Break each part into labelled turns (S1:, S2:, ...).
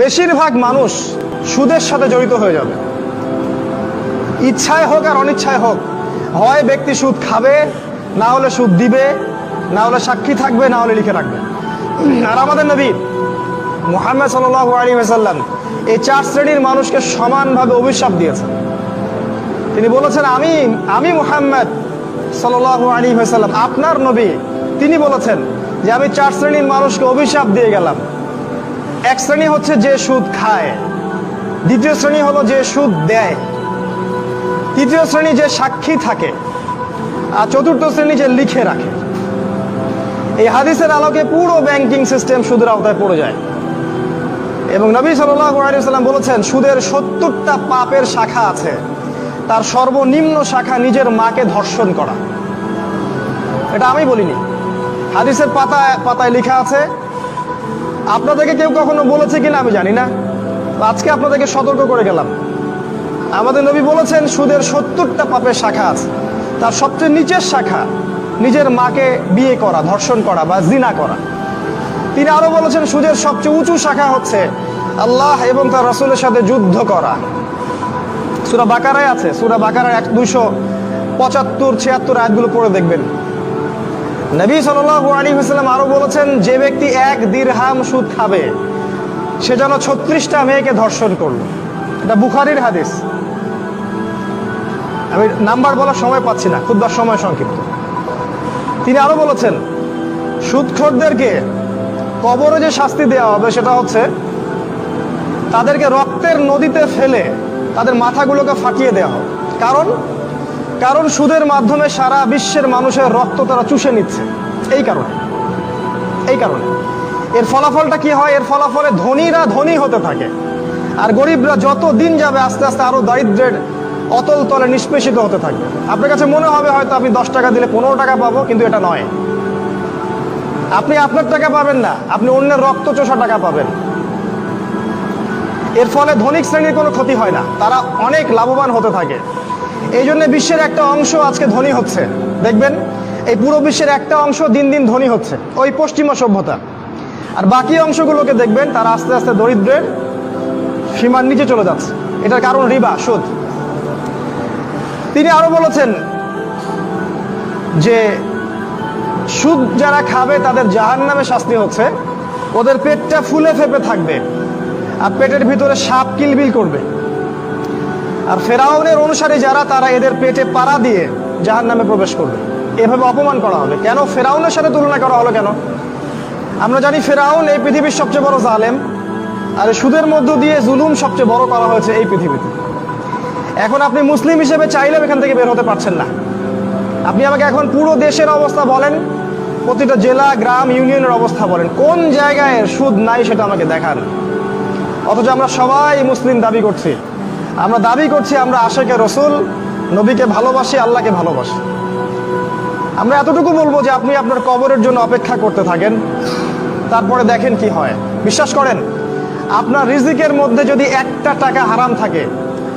S1: বেশিরভাগ মানুষ সুদের সাথে জড়িত হয়ে যাবে। ইচ্ছায় হোক আর অনিচ্ছায় হোক, হয় ব্যক্তি সুদ খাবে, না হলে সুদ দিবে, না হলে সাক্ষী থাকবে, না হলে লিখে রাখবে। আর আমাদের নবী মুহাম্মদ সাল্লাহ আলী সাল্লাম এই চার শ্রেণির মানুষকে সমানভাবে অভিশাপ দিয়েছেন। তিনি বলেছেন, আমি আমি মুহাম্মদ সাল্লাহ আলী সাল্লাম আপনার নবী। তিনি বলেছেন যে, আমি চার শ্রেণির মানুষকে অভিশাপ দিয়ে গেলাম। এক শ্রেণি হচ্ছে যে সুদ খায়, দ্বিতীয় শ্রেণি হলো যে সুদ দেয়, তৃতীয় শ্রেণি যে সাক্ষী থাকে, আর চতুর্থ শ্রেণি যে লিখে রাখে। এই হাদিসের আলোকে পুরো ব্যাংকিং সিস্টেম সুদের আওতায় পড়ে যায়। এবং নবী সাল্লাম বলেছেন, সুদের সত্তরটা পাপের শাখা আছে, তার সর্বনিম্ন শাখা নিজের মাকে ধর্ষণ করা। এটা আমি বলিনি। হাদিসের পাতায় পাতায় লেখা আছে আপনাদেরকে কেউ কখনো বলেছে কিনা আমি জানি না। আজকে আপনাদেরকে সতর্ক করে গেলাম। আমাদের নবী বলেছেন, সুদের সত্তরটা পাপের শাখা আছে। তার সবচেয়ে নিচের শাখা, নিজের মাকে বিয়ে করা, ধর্ষণ করা বা জিনা করা। তিনি আরও বলেছেন, সুদের সবচেয়ে উঁচু শাখা হচ্ছে আল্লাহ এবং তার রসুলের সাথে যুদ্ধ করা। সুরা বাকারায় আছে। সুরা বাকারায় এক দুইশো পঁচাত্তর, ছিয়াত্তর আয়াতগুলো পড়ে দেখবেন। নবী সাল্লাল্লাহু আলাইহি ওয়াসাল্লাম আরও বলেছেন, যে ব্যক্তি এক দিরহাম সুদ খাবে, সে যেন ছত্রিশটা মেয়েকে ধর্ষণ করল। এটা বুখারির হাদিস। আমি নাম্বার বলার সময় পাচ্ছি না খুব সময় সংক্ষিপ্ত। তিনি আরও বলেছেন, সুদখোরদেরকে কবরে যে শাস্তি দেওয়া হবে, সেটা হচ্ছে তাদেরকে রক্তের নদীতে ফেলে তাদের মাথাগুলোকে ফাটিয়ে দেওয়া হবে। কারণ কারণ সুদের মাধ্যমে সারা বিশ্বের মানুষের রক্ত তারা চুষে নিচ্ছে। এই কারণে। এই কারণে। এর ফলাফলটা কি হয়? এর ফলাফলে ধনীরা ধনী হতে থাকে। আর গরিবরা যত দিন যাবে আস্তে আস্তে আরও দারিদ্রের অতল তলে নিষ্পেষিত হতে থাকবে। আপনার কাছে মনে হবে হয়তো আপনি দশ টাকা দিলে পনেরো টাকা পাবো, কিন্তু এটা নয়। আপনি আপনার টাকা পাবেন না, আপনি অন্যের রক্ত চোষা টাকা পাবেন। এর ফলে ধনিক শ্রেণির কোনো ক্ষতি হয় না। তারা অনেক লাভবান হতে থাকে। এই জন্য বিশ্বের একটা অংশ আজকে ধনী হচ্ছে। দেখবেন, এই পুরো বিশ্বের একটা অংশ দিন দিন ধনী হচ্ছে, ওই পশ্চিমা সভ্যতা। আর বাকি অংশগুলোকে দেখবেন, তারা আস্তে আস্তে দরিদ্রের সীমার নিচে চলে যাচ্ছে। এটার কারণ রিবা, সুদ। তিনি আরও বলেছেন যে, সুদ যারা খাবে, তাদের জাহান নামে শাস্তি হচ্ছে। ওদের পেটটা ফুলে ফেপে থাকবে। আর পেটের ভিতরে সাপ কিলবিল করবে। আর ফেরাউনের অনুসারী যারা, তারা এদের পেটে পাড়া দিয়ে জাহান নামে প্রবেশ করবে। এভাবে অপমান করা হবে। কেন? ফেরাউনের সাথে তুলনা করা হলো কেন? আমরা জানি ফেরাউন এই পৃথিবীর সবচেয়ে বড় জালেম, আর সুদের মধ্য দিয়ে জুলুম সবচেয়ে বড় করা হয়েছে এই পৃথিবীতে। এখন আপনি মুসলিম হিসেবে চাইলেও এখান থেকে বের হতে পারছেন না। আপনি আমাকে এখন পুরো দেশের অবস্থা বলেন, প্রতিটা জেলা, গ্রাম, ইউনিয়নের অবস্থা বলেন। কোন জায়গায় সুদ নাই সেটা আমাকে দেখান। অথচ আমরা সবাই মুসলিম দাবি করছি। আমরা দাবি করছি, আমরা আশেকে রসুল, নবীকে ভালোবাসি, আল্লাহকে ভালোবাসি। আমরা এতটুকু বলব যে আপনি আপনার কবরের জন্য অপেক্ষা করতে থাকেন, তারপরে দেখেন কি হয়। বিশ্বাস করেন, আপনার রিজিকের মধ্যে যদি একটা টাকা হারাম থাকে,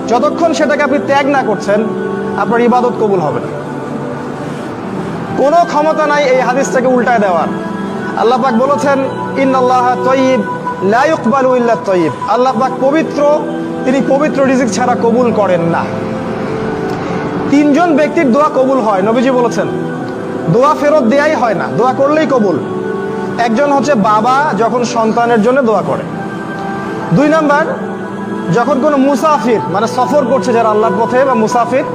S1: যতক্ষণ সেটাকে আপনি ত্যাগ না করছেন, আপনার ইবাদত কবুল হবে না। কোনো ক্ষমতা নাই এই হাদিসটাকে উল্টায় দেওয়ার। আল্লাহ পাক বলেছেন ইন আল্লাহ তয়িব লাইকবালু ইল্লা আল্লাহ পবিত্র, তিনি পবিত্র রিজিক ছাড়া কবুল করেন না। তিনজন ব্যক্তির দোয়া কবুল হয়, নবীজি বলেছেন। দোয়া ফেরত দেয়াই হয় না, দোয়া করলেই কবুল। একজন হচ্ছে বাবা যখন সন্তানের জন্য দোয়া করে। দুই নাম্বার, যখন কোনো মুসাফির মানে সফর করছে যারা আল্লাহর পথে বা মুসাফির,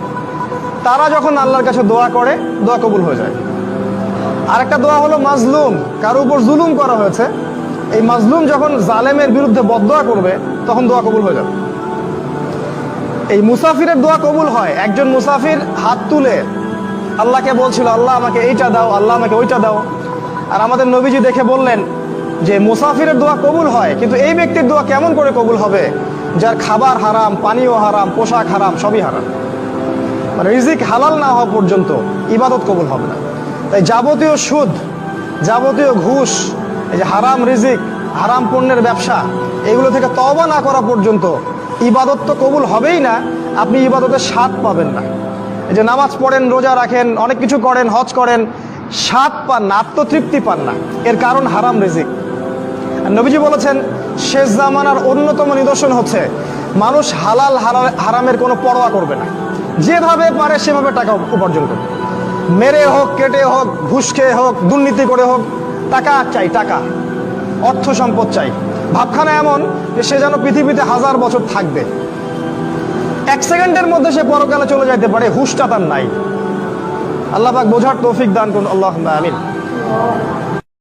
S1: তারা যখন আল্লাহর কাছে দোয়া করে, দোয়া কবুল হয়ে যায়। আরেকটা দোয়া হলো মাজলুম, কারও উপর জুলুম করা হয়েছে। এই মাজলুম যখন জালেমের বিরুদ্ধে বদোয়া করবে, তখন দোয়া কবুল হয়ে যাবে। এই মুসাফিরের দোয়া কবুল হয়, একজন মুসাফির হাত তুলে আল্লাহকে বলছিল, আল্লাহ আমাকে এইটা দাও, আল্লাহ আমাকে ওইটা দাও। আর আমাদের নবীজি দেখে বললেন যে, মুসাফিরের দোয়া কবুল হয়, কিন্তু এই ব্যক্তির দোয়া কেমন করে কবুল হবে? যার খাবার হারাম, পানীয় হারাম, পোশাক হারাম, সবই হারাম। মানে রিজিক হালাল না হওয়া পর্যন্ত ইবাদত কবুল হবে না। তাই যাবতীয় সুদ, যাবতীয় ঘুষ এই যে হারাম রিজিক, হারাম পণ্যের ব্যবসা, এগুলো থেকে তবা না করা পর্যন্ত ইবাদত তো কবুল হবেই না, আপনি ইবাদতের স্বাদ পাবেন না। এই যে নামাজ পড়েন, রোজা রাখেন, অনেক কিছু করেন, হজ করেন, স্বাদ পান না, আত্মতৃপ্তি পান না। এর কারণ হারাম রিজিক। নবীজি বলেছেন, শেষ জামানার অন্যতম নিদর্শন হচ্ছে, মানুষ হালাল হারা- হারামের কোনো পরোয়া করবে না। যেভাবে পারে সেভাবে টাকা উপার্জন করবে। মেরে হোক, কেটে হোক, ঘুষ খেয়ে হোক, দুর্নীতি করে হোক টাকা চাই, টাকা। অর্থ সম্পদ চাই। ভাবখানা এমন যে সে যেন পৃথিবীতে হাজার বছর থাকবে। এক সেকেন্ডের মধ্যে সে পরকালে চলে যাইতে পারে, হুশটা তার নাই। আল্লাহ পাক বোঝার তৌফিক দান করুন আল্লাহ আমিন।